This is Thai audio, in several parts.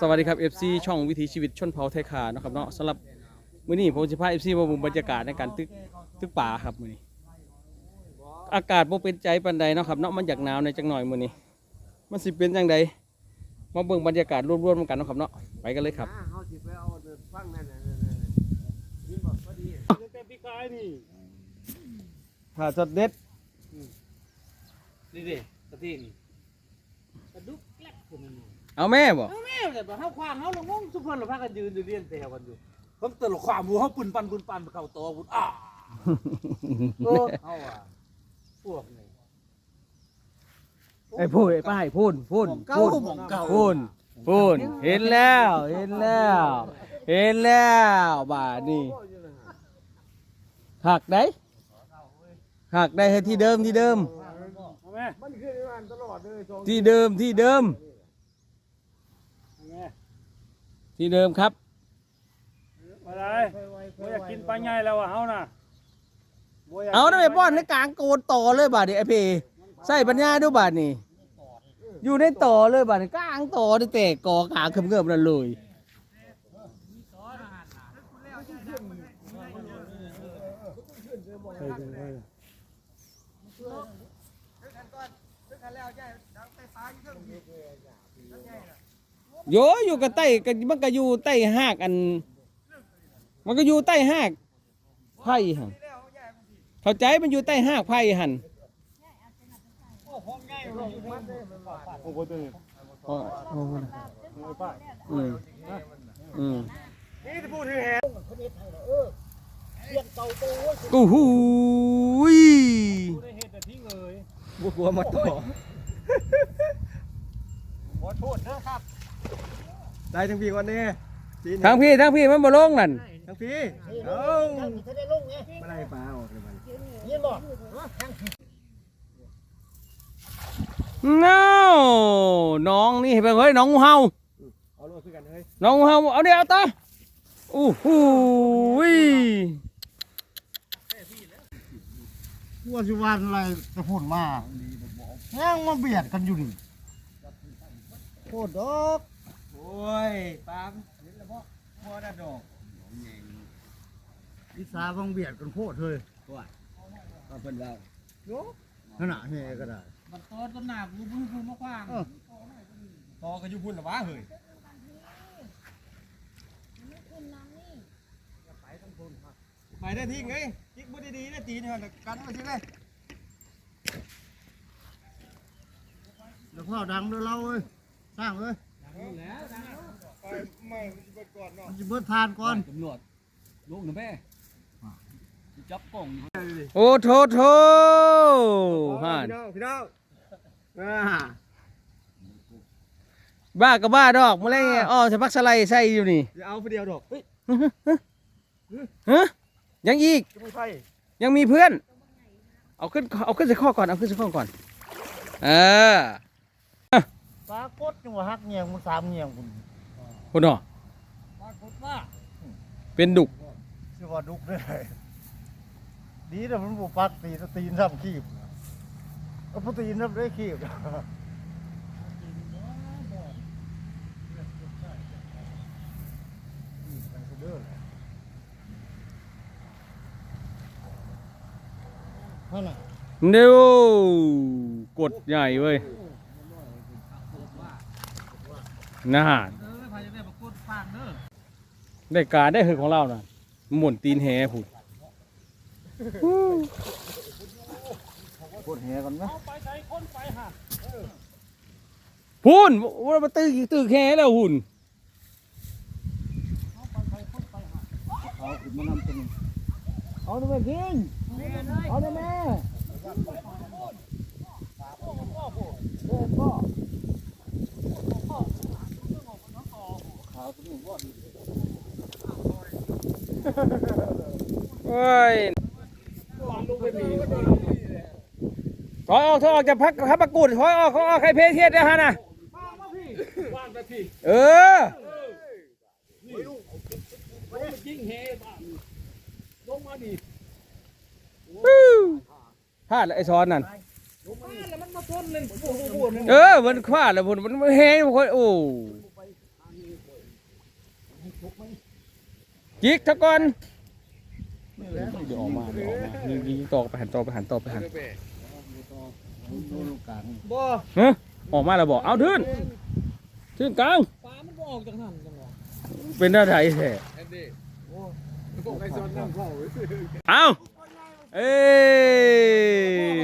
สวัสดีครับ FC ช่องวิถีชีวิตชนเผ่าไทยขาเนาะครับเนาะสำหรับมื้อนี้ผมจะพา FC มาบุมบรรยากาศในการตึกตึกป่าครับมื้อนี้ อากาศบ่เป็นใจปานใดเนาะครับเนาะมันอยากหนาวในจังหน่อยมื้อนี้ มันสิเป็นจังใดมาเบิ่งบรรยากาศรวมๆกันเนาะครับเนาะไปกันเลยครับเขาสิไปเอาฟังนั่นน่ะนั่นน่ะยินบอกพอดีแต่พี่กายนี่ถ้าสดเด็ดนี่ดิกะทินี่กระดุกแกลกคนนึง เอาแม่บ่เอาแม่แต่บ่เฮาควางเฮาลงงงทุกคนเราพากันยืนอยู่เรียนแต่กันอยู่ผมตลกความหมูเฮาปุ่นปันปุ่นปันเข้าตัวพุ่นอ้าโอ้เฮาอะพวกนี่ไอ้พูดไอ้ป้ายพูดพูดเก่าพูดหม่องเก่าพูดพูดเห็นแล้วเห็นแล้ว เห็นแล้วบาดนี้หักได้หักได้ให้ที่เดิมที่เดิมเอาแม่มันขึ้นในวันตลอดเลยสองที่เดิมที่เดิม เอาแม่ ที่เดิมครับมาได้บ่อยากกินปลาใหญ่แล้วอะเฮาน่ะบ่ยกเอาได้ไปป้อนในกลางโกนต่อเลยบาดนี้ไอเพใส่ปัญญาดูบาดนี้อยู่ในต่อเลยบาดนี้กลางต่อได้แต่กอกลางเขิมเงิมนั่นเลย โยอยู่กับใต้ก็มันก็อยู่ใต้หากอัน มันก็อยู่ใต้หากไผ่หันเข้าใจมันอยู่ใต้หากไผ่หันโอ้โหตัวนี้อ๋อโอ้โหอืมอืมนี่จะพูดถึงแหกูหูยพูกลัวมาต่อขอโทษเด้อครับ ได้ทั้งพี่วันนี้จีนทางพี่ทางพี่มันบ่ลงนั่นทั้งพี่เอ้าไม่ได้ปลาออกเลยมันน้าน้องนี่เห็นไปเฮ้ยน้องงูเห่าเอาลูกคือกันเฮ้ยน้องงูเห่าเอาเดี๋ยวเอาต่ออู้หูยว่าสิวันอะไรจะพูดมายังมาเบียดกันอยู่นี่โคตรดอกโอ้ยปลาเห็นแล้วบ่พอได้ดอกวิสาบังเบียดกันโคตรเลยเอาเพิ่นเว้าขนาดนี้ก็ได้บัดตอนต้นหน้ากูมือกูมาขวางตอก็อยู่พุ่นละวะเฮ้ยไปได้ทิ้งไงจิกบ่ดีๆนะตีนหั่นน่ะกันไว้สิเลยเดี๋ยวพ่อดังเดี๋ยวเราเอ้ยสร้างเอ้ยไปไม่ เบิดก่อนเนาะมันจะเบิดทานก่อนตำรวจลูกหนูแม่จับกล่องโอ้โทโทห่านพี่น้องพี่น้องอ่าบ้าก็บ้าดอกมาแล้วไงอ้อจะพักสไลด์ใส่อยู่นี่อย่าเอาผู้เดียวดอกเฮ้ยฮะยังอีกจะไม่ไฟยังมีเพื่อน เอาขึ้นเอาขึ้นใส่ข้อก่อนเอาขึ้นใส่ข้อก่อนเออปลากดจังหวะฮักเงียงมันสามเงียงคุณ คุณหนอปรากฏว่าเป็นดุกสิว่าดุกได้เลยดีแต่มันบุปักตีนตีนทำขีบเอาพุตีนทำได้ขีบนั่นน่ะเดี๋ยวกดใหญ่เว้ยน่าเออพายจะได้ปรากฏฟางเด้อ ได้การได้เหอของเราน่ะหมุนตีนแหผุดโคตรแหกันนะเอาไปใส่คนไปหาพูนว่ามาตื้อตื้อแหแล้วหุ่นเอาขึ้นมานำตัวนี้เอาหน่อยแม่กินเอาหน่อยแม่ขาวตัวนี้ว่า โอ้ยถอยออกถอยออกจะพักขับประกุดถอยออกเขาออกใครเพศเทียดนะฮะน่ะว่างไปพี่เออยิงเฮบ้านลงมาดิพลาดแล้วไอ้ซ้อนนั่นแล้วมันมาทนเลยโอ้โหเออมันคว้าแล้วพุ่นมันแห้งค่อยโอ้ จิกทะก่อนเดี๋ยวออกมาเดี๋ยวออกมายิงยิงต่อไปหันต่อไปหันต่อไปหันบ่เฮ้ยออกมาแล้วบอกเอาทื่นทื่นกลางปลามันบ่ออกจากนั่นจังหวะเป็นอะไรแท้เอาเอ้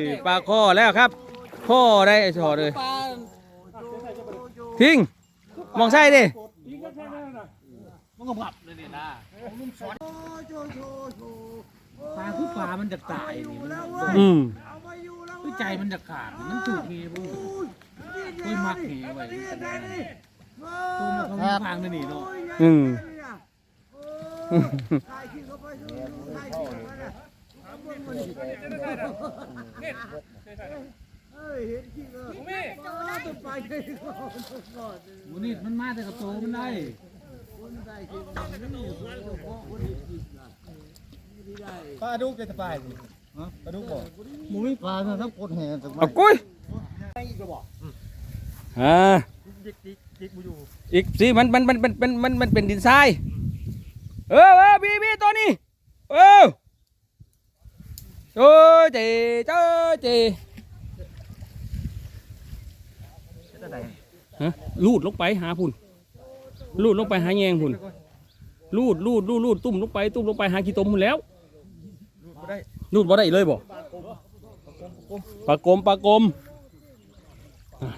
ยปลาข้อแล้วครับข้อได้ไอ้ชอเลยปลาทิ้งมองใช่ดิมันก็ผับเลยนี่นะ ปลาคือปลามันจะตายนี่มันอืมคือใจมันจะขาดมันถูกเฮบุ้งคุยมักเฮไว้ตัวมันเขาพังเลยนี่เนาะอืมวันนี้มันมาแต่กับโตมันได้ ปลาดุกจะสบายสิปลาดุกบ่หมูมีปลาเนี่ยทั้งกดแห่จากไม้เอากุ้ยอ่าจิกจิกจิกบ่อยู่อีกสิมันมันมันมันมันมันมันเป็นดินทรายเออเออบีบีตัวนี้เออโอ้ยเจเจ้าเจฮะลูดลงไปหาพุ่น ลูดลงไปหาแยงพุ่นลูดลูดลูดลูดตุ่มลงไปตุ่มลงไปหาขี้ตมพุ่นแล้วบ่ได้ลูดบ่ได้เลยบ่ปลากลมปลากลมอะ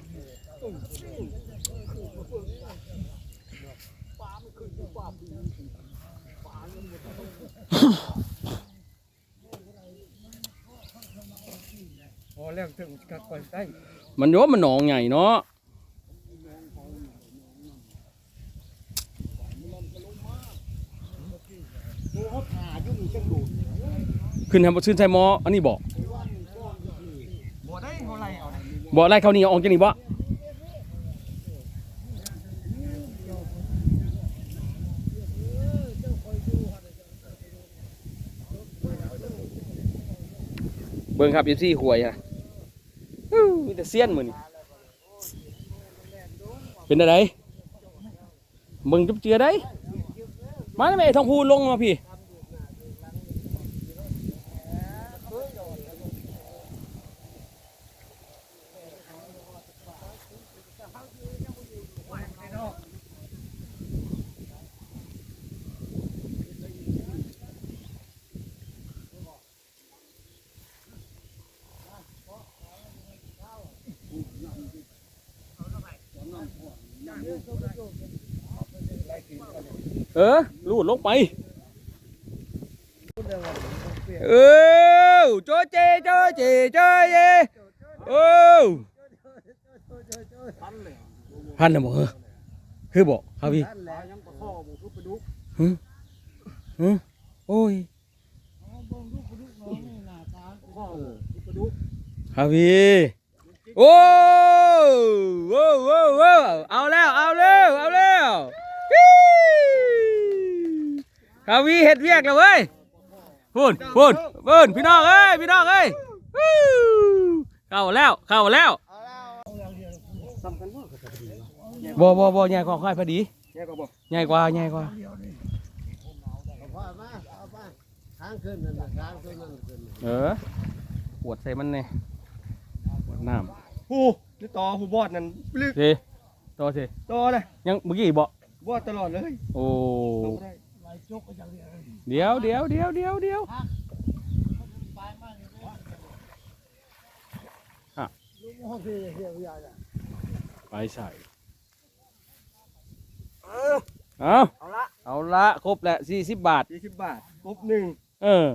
พอแล้วถึงกักก่อนได้มันโยมมันหนองใหญ่เนาะ ขึ้นทำขึ้นใส่หมออันนี้บอกบ่ได้เท่าไรเอาได้บอกอะไรเขาหนี่ออกจากนี่บ่เบิ่งครับอีซี่หวยอะมีแต่เสี้ยนมือนี่เป็นอะไรเบิ่งจุบเจือได้ มาได้ไหมทองพูลงมาพี่ เออลูดลงไป เออโจเจโจเจโจเจโอ้พันนะบ่เออคือบอกครับพี่ฮึฮึโอ้ยครับพี่ โอ้โว้โว้โว้เอาแล้ว เอาแล้วเอาแล้วฮิ้ครับพี่เฮ็ดเวียกแล้วเว้ยพูนพูนพูนพี่น้องเอ้ยพี่น้องเอ้ยวู้เข้าแล้วเข้าแล้วบ่บ่บ่ใหญ่กว่าค่อยพอดีแย่ก็บ่ใหญ่กว่าใหญ่กว่าเอาผ้ามาเอาผ้าค้างขึ้นนั่นน่ะค้างขึ้นนั่นขึ้นเออปวดใส่มันเนี่ยปวดน้ ผู้นี่ต่อผู้บอดนั่นลึกำสิต่อสิต่อเลยยังเมื่อกี้บ่บอดตลอดเลยโอ้ลงบ่ได้เดี๋ยวเดี๋ยวเดี๋ยวเดี๋ยวเดี๋ยวลูกห้องพี่เฮียวิญญาณไปใส่เอาเอาละเอาละครบแล้วสี่สิบบาท20บาทครบหนึ่งเออ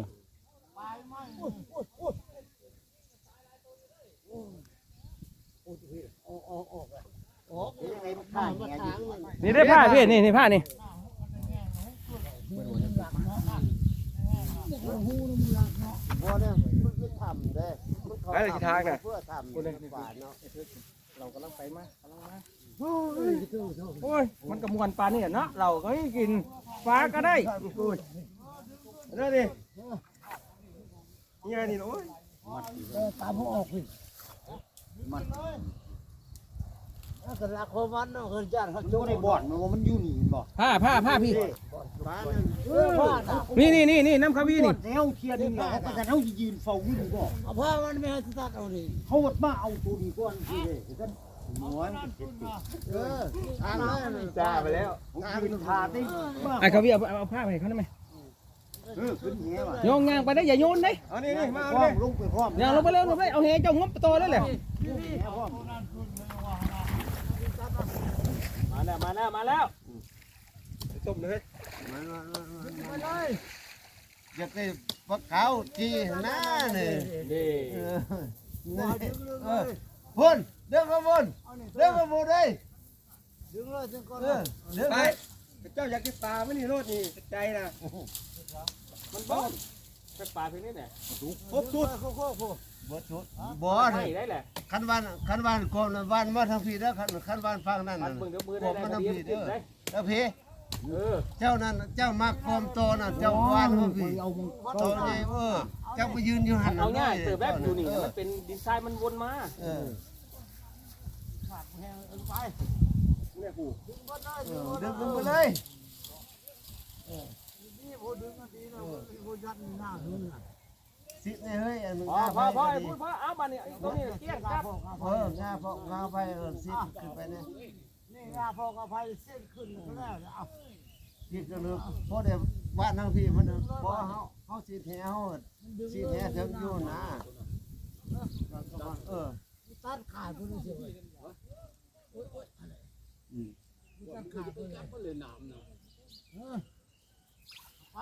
ออกยังไงมันข้างมันค้างมันนี่ได้ผ้าพี่นี่นี่ผ้านี่บ่เนี่ยมันคือทำเด้มันเขาไปเลยที่ทางน่ะเพื่อทำคนฝาเนาะเรากำลังไปมากำลังมาโอ้ยมันกระมวลปลาเนี่ยเนาะเราก็ให้กินปลาก็ได้อุ้ยเด้ดิเนี่ยนี่โอ้ยตามพวกออกพี่ เมันถ้ารักของมันเนาะเพิ่นจ้างเขามันโจบ่ได้บ่อนมันว่ามันอยู่นี่บ่ผ้าผ้าผ้าพี่ บ้านนั่นเออผ้าน่ะนี่นี่นี่นี่น้ำขาวีบ่อนี่นแนวเทียนนี่แหละเขาก็จะเฮายืนเฝ้าอยู่นี่บ่เอาผ้ามันไม่ให้สตาร์ทเอานี่เขาวัดมาเอาตัวนี้ก่อนสิเด้กันหมอนเออทางนั้นจ้าไปแล้วผมยืนทาได้มาไอ้ขวีเอาเอาเอาผ้าไปให้เขาได้ไหมเออขึ้นแหว่ะโยงยางไปได้อย่าโยนได้เอานี่นี่มาเอาร้อเลมยลงไปพร้อมอย่าลงไปเร็วลงไปเอาแหเจ้างบต่อแล้วแหละแหพร้อ มมาแล้วมาแล้วมาแล้วต้มเลยมันมันมันมันมันอยากได้ปลาขาวจีหน้านี่นี่เออนี่เออพุ่นเดินมาพุ่นเดินมาพุ่นเด้ยดึงเลยดึงก่อนเออเดินไปไปเจ้าอยากกินปลาไม่นี่โลดนี่ใจนะมันบ้อนเป็นปลาเพียงนี้แหละครบชุดโคโค่โคบ่ชุดบ่ให้นี่ได้แหละคันบ้านคันบ้านกอมน่ะบ้านมาทางพี่เด้อคันคันบ้านฟังนั่นมัน่ะนเบิ่งเดี๋ยวมือได้กอมได้มาทางเดียวพี่ติเด้ดอได้แล้วพี่เออเจ้านั่นเจ้ามากอมโตน่ะเจ้าบ้านมาพี่โตใหญ่เออเจ้าไปยืนอยู่หันเอาง่ายลเติมแบบอยู่นี่เออมันเป็นดีไซน์มันวนมาเออเนี่ยกูเออเดินไปเลยนี่พูดดึงก็ดีนะพูดยัดนี่หน้าหึงอะ สิเนี่ยเฮ้ยอันนึงพอพอพอไอ้พูดพอเอามาเนี่ยตัวนี้เกี้ยงครับเอองาพอกงาไปเออสิขึ้นไปเนี่ยนี่หน้าพ่อกับไฟเส้นขึ้นก็แล้วเอาสิก็เลยพอได้บ้านทางพี่มันน่ะบ่เฮาเฮาสิแท้เฮาสิแท้ถึงอยู่นะเออตัดขาดพุ่นเสียตัดขาดพุ่นเลยน้ำเนาะไป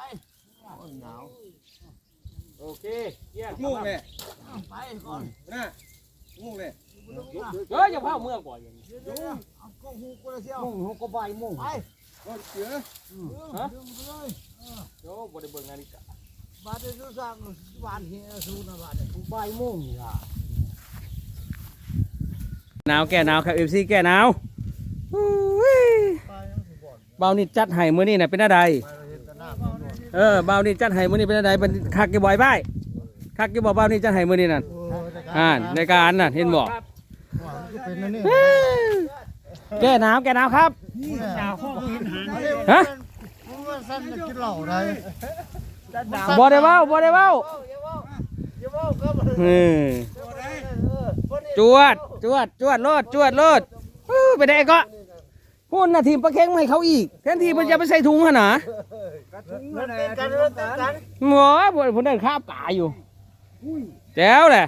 โอ้ยหนาว โอเคเกี้ยงงูเลยไปก่อนนะงูเลยเฮ้ยอย่าเผาเมื่อก่อนอย่างนี้เดี๋ยวเอาก็หูกูเลยเชียวมุ่งเขาก็ใบมุ่งไปก้อนเสือดึงไปเลยโอ้บ่ได้เบิ่งนาฬิกาบาดเจ็บสั่งบานเฮียสูนะบาดใบมุ่งนี่ล่ะหนาวแก่หนาวครับ FC แก่หนาวอุ้ยเบานี่จัดให้มื้อนี้น่ะเป็นอะไร เออเบานี่จัดให้มื้อนี้เป็นอะไรเป็นคักกี่บ่อยบ้ายคักกี่บ่เบานี่จัดให้มื้อนี้นั่นอ่าในการน่ะเห็นบ่เป็นอันนี้แก้หนาวแก้หนาวครับหนาวข้อกินหางฮะผมว่าสั้นจะกินเหล้าได้บ่ได้เว้าบ่ได้เว้าอย่าบอกครับเออจวดจวดจวดโลดจวดโลดอื้อไปได้ก็ พูดน่ะทีมประเค็งมาให้เขาอีกแทนที่มันจะไปใส่ถุงหั่นน่ะมันเป็นการเรื่องกันหมอบ่ผมได้ข้าบตาอยู่แจ๋วแหละ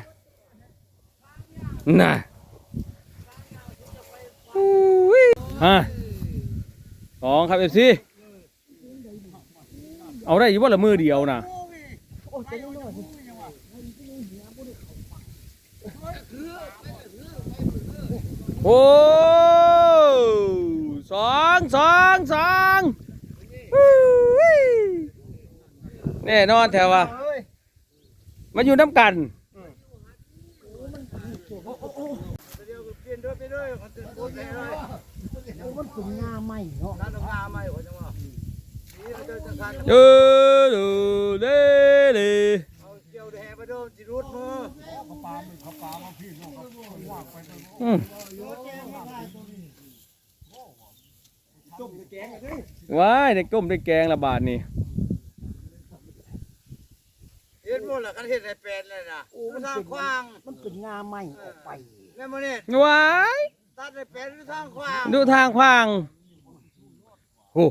น่ะอุ้ยฮะสองครับ FC เอาได้อยู่บ่ละมือเดียวน่ะโอ้ สองสองสองแน่นอนแถวว่ามาอยู่น้ำกันมันเป็นงาใหม่เนาะร้านงาไม่หัวจังหวะเออเออเล่เล่เอาเกี่ยวแห่ไปโดนจิรุดมืออืม ต้มแกงกันดิว้ายได้ก้มได้แกงละบาทนี่เห็นหมดละกันเห็นในแปลนเลยนะโอ้ทางขวางมันเป็นงาใหม่ออกไปแม่มาเนี่ยว้ายตัดในแปลนทางขวางดูทางขวางโอ้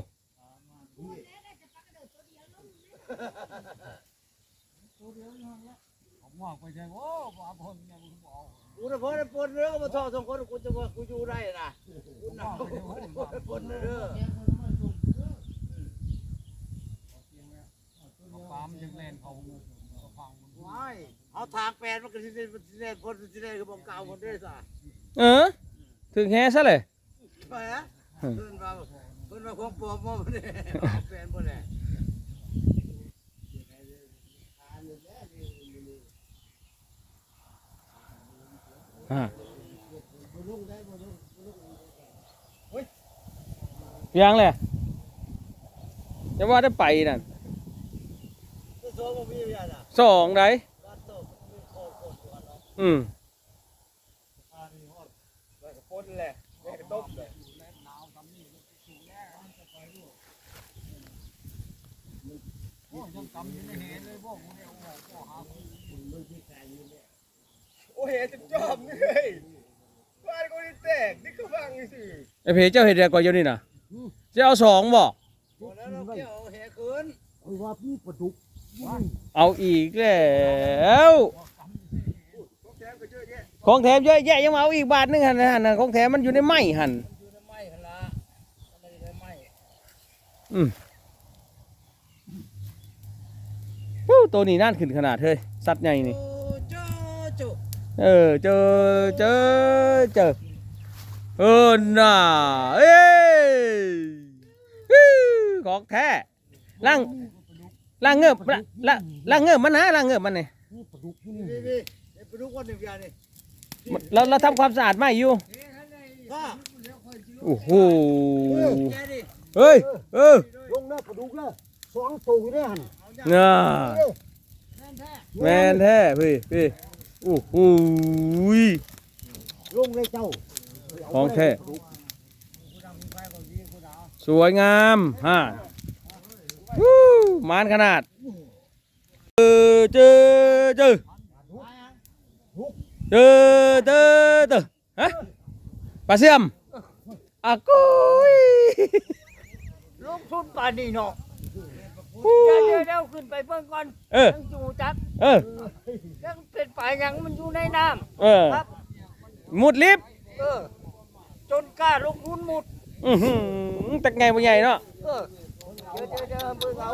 กูจะพอได้ปนเรื่องก็มาทอสองคนกูจะว่ากูอยู่ได้นะกูหนาวปนเรื่องว้ายเอาทางแปลนมันก็สิเด่นมันสิเด่นคนสิเด่นคือบอกเก่าคนด้วยซะเออถึงแฮซะเลยไปฮะเพิ่นมาเพิ่นมาของปลอมมาบ่ได้เอาแปลนบ่ได้ อ่ายังเลยจะว่าได้ไปนั่นโซ่บ่มีอย่างน่ะสองไดบ้านโตมีโคโคตัวเนาะอืมทาโอ้เห็นจะจอมนี่เลยบ้านกูนี่แตกนี่ก็ฟังสิไอ้เพเจ้าเฮ็ดได้ก่อนอยู่นี่น่ะจะเอาสองบ่แล้วเราเกี่ยวแห่คืนคือว่าพี่ปลาดุกเอาอีกแล้วของแถมเยอะแยะยังมาเอาอีกบาทหนึงหั่นน่ะหั่นน่ะของแถมมันอยู่ในไม้หั่นอยู่ในไม้กันละอะไรในไม้วู้ตัวนี้น่านขึ้นขนาดเฮ้ยสัตว์ใหญ่นี่โอ้เจ้าจุ เออเจอเจอเจอเออน่าเอ้ยฮู้ของแท้ล่างล่างเงือบล่างล่างล่างเงือบมันนะล่างเงือบมันนี่นี่ปลุกนี่นี่นี่ไอ้ปลาดุกคนหนึ่งยางนี่เราเราทำความสะอาดไม่อยู่โอ้โหเฮ้ยเออลงหน้าปลาดุกแล้วสองตัวได้หันน่าแมนแท้พี่พี่ โอ้โหยลงเลยเจ้าของแท้สวยงามฮะวู้มานขนาดเจอเจอเจอเจอเจอเจอฮะปลาเสื่อมอากุยลงทุนป่านนี้เนาะวู้เดี๋ยวเดี๋ยวเดี๋ยวขึ้นไปเบิ่งก่อนเออยังอยู่จักเออยัง เป็นป่ายังมันอยู่ในน้ำเออครับ มุดลิฟต์เออ จนกล้าลงทุนหมุดอือหือแต่ไงบ่ใหญ่เนาะเออ เดี๋ยวเดี๋ยวเดี๋ยวเบิ่งเอา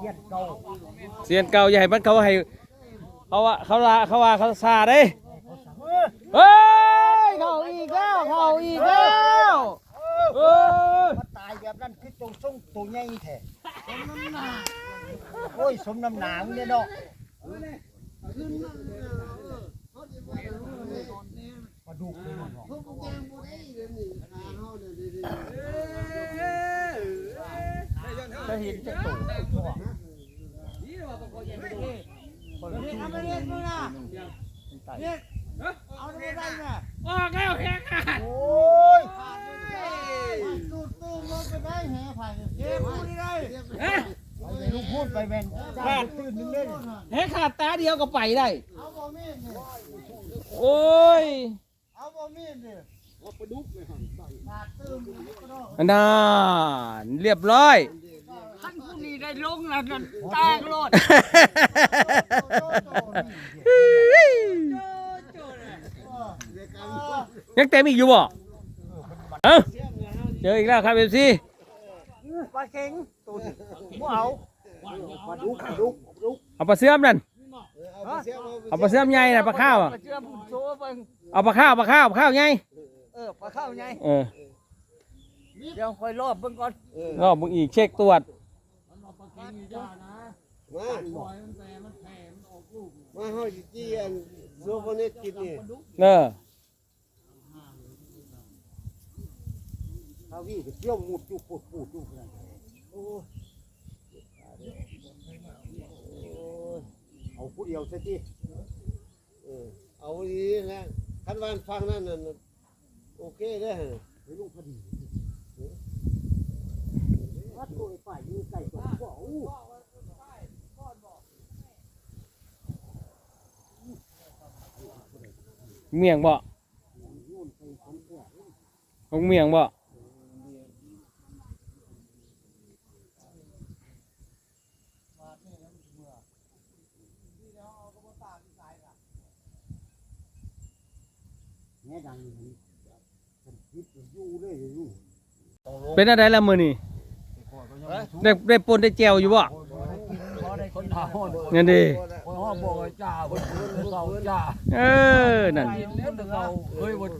เยียดเก่าเสียนเก่าใหญ่มันเขาให้เขาว่าเขาลาเขาว่าเขาซาเด้เฮ้ยเขาอีกแล้วเขาอีกแล้วเอ้ยมาตายแบบนั้นคือตัวส่งตัวใหญ่แท้สมน้ำหนาโอ้ยสมน้ำหนามึงเนี่ยเนาะ ปลาดุกนี่เนาะจะเห็นจะตคนละที่ทำอะไรมึงอะเนี่ยเอาได้ไหมน่ะออกแล้วแหกอะโอ้ย ตูดตูดลงไปได้แห่ไผ่เฮ้ยพูดได้ เอา ไปลูกพูดไปแม่นจ้าตื่นนึงเล่นแหกขาดตาเดียวก็ไปได้ เอาบ่มีดนี่โอ้ยเอาบ่มีดนี่เอาปลาดุกเลยหั่นปากตื้มก็ได้นานเรียบร้อยขั้นผู้นี้ได้ลงแล้วนั่นแตกโลดยังเต็มอีกอยู่บ่เอ้าเจออีกแล้วครับเอฟซี ปลาเข็งตูดบ่เอา ปลาดุกปลาดุกปลาดุกเอาปลาเสื่อมนั่นเอาปลาเสื่อมใหญ่น่ะปลาข้าวอะปลาเชื่อมโซ่เบิ่งเอาปลาข้าวปลาข้าวปลาข้าวใหญ่เออปลาเข้าไงเออเดี๋ยวค่อยรอบเบิ่งก่อนรอบมึงอีกเช็คตรวจ มามาเฮาสิจี้อันโซฟาเน็ตกินนี่เออเอาวี่ก็เที่ยวหมุดอยู่ปูดปูดอยู่นั่นโอ้ย เอาผู้เดียวซะทีเออเอาดีนะคันวานฟังนั่นน่ะโอเคเด้อฮะไปลูกพอดีวัดโอ้ยป่าอยู่ไก่ตัวบ่อู้เมียงบ่ของเมียงบ่ แง่ดังนี่มันคิดอยู่เลยอยู่เป็นอะไรละมือนี่ได้ได้ปนได้แจวอยู่บ่คนถามว่าเงินดีคนห้องบอกว่าจ้าคนเก่าจ้าเออนั่นเห็นคนเก่าเคยวัน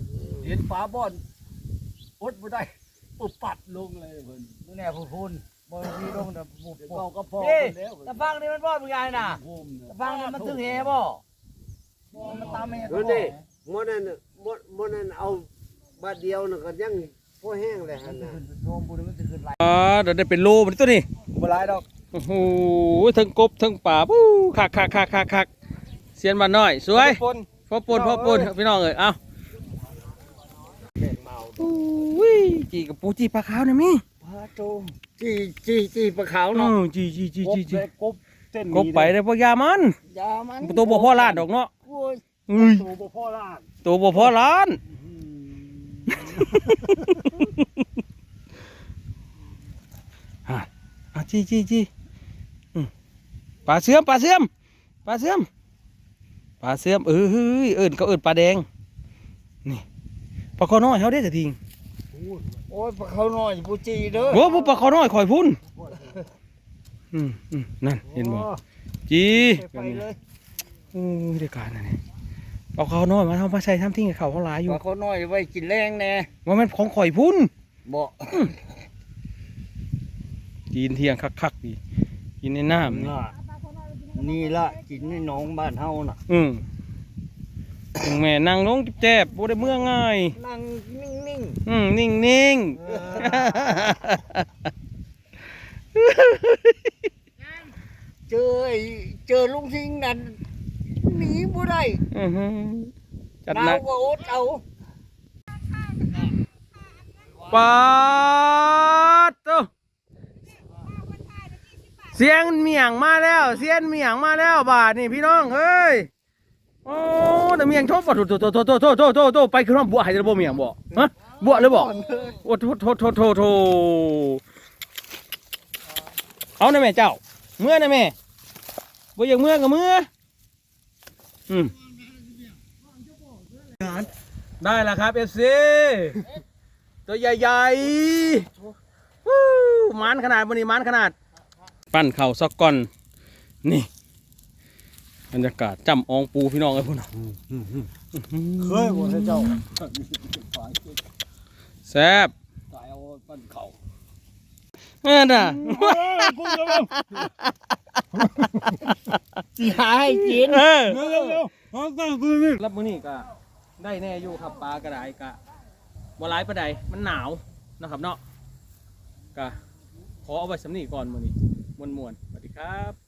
เห็นฝาบ่อนอดบ่ได้ปุ๊บปัดลงเลยเพิ่นมึงแน่ผู้พูนบ่มีลงแต่ผู้เดี๋ยวพูเก่าก็พอนี่แล้วตะฟังนี่มันบ่เป็นไงน่ะโฮมเนี่ยตะฟังนี่มันถึงแฮบ่มันตามแฮดูดิห มดนั้นน่ะหมดหมดนั้นเอาบาทเดียวน่ะก็ยังพอแห้งเลยหั่นน่ะโยมบุญมันจะขึ้นไหลอ๋อเดี๋ยวได้เป็นโลมันตัวนี้บ่หลายดอกโอ้โหทั้งกบทั้งป่าปู้คักคักคักคักคักเสียนบ้านน้อย สวยปนพอปนพอปนพี่น้องเอ้ยเอาเป็นเมาอุ้ยจีกับปูจีปลาขาวนะมี่พาโตจีจีจีปลาขาวเอเนาะอจีจีจีจีจีกบเส้นกบไปได้พวกยามันยามันตัวบ่พ่อล้านดอกเนาะโอ้ยเอ้ยตัวบ่พ่อล้านตัวบ่พ่อล้าน ฮะอะจีจีจีอืมปลาเสื่อมปลาเสื่อมปลาเสื่อมปลาเสื่อมเออเฮ้ยเอิ้นเขาเอิ้นปลาแดง นี่ปลาคอน้อยเขาได้จะทิ้งโอ้ยปลาขาวน้อยปูจีเด้อโอ้บ่ปลาคอน้อยข่อยพุ่นอืมอืมนั่นเห็นบ่จีไปเลยโอ้ยเดี๋ยวการนั่นนี่ ปลาคอน้อยมาทำมาใส่ทำทิ้งให้เขาเขาหลายอยู่ปลาขาวน้อยไว้กินแรงแน่ว่ามันของข่อยพุ่นบ่กินเที่ยงคักๆดีกินในน้ำนี่น่ะนี่ละกินในหนองบ้านเฮาน่ะ อืมถึงแม่นั่งลงแจบๆบ่ได้เมื่อง่ายนั่งนิ่งอืมนิ่งนิ่งๆเจอไอ้เจอลุงสิงห์นั่นหนีบ่ได้ๆ อื้อหือจัดหหนันาวกก็อดเอาปาดโตเสียงเมียงมาแล้ว เสียงเมียงมาแล้วบาทนี่พี่น้องเอ้ย โอ้แต่เมียงชอบบ่โตโตโตโตโตโตโตโตโตไปขึ้นมาบัวให้ได้บ่เมียงบ่ฮะบัวเลยบ่โอ้โทโทโทโทโทเอานะแม่เจ้า เมื่อนะแม่บ่อยากเมื่อก็เมื่ออืม ได้แล้วครับ FC ตัวใหญ่ๆวู้มันขนาดบนนี้มันขนาด ปั้นเข่าซอกก่อน นี่บรรยากาศจำอองปูพี่น้องเอ้ยพุ่นน่ะเคยบ่ได้เจ้าแซ่บตายเอาปั้นเขาเออน่ะสิหาให้กินเออเร็วเร็วเอาตั้งตัวนี่รับมื้อนี้ก็ ได้แน่อยู่ครับปลากระไดกะบ่หลายประไดมันหนาวนะครับเนาะกะขอเอาไว้สำนีก่อนมื้อนี้ม่วนๆสวัสดีครับ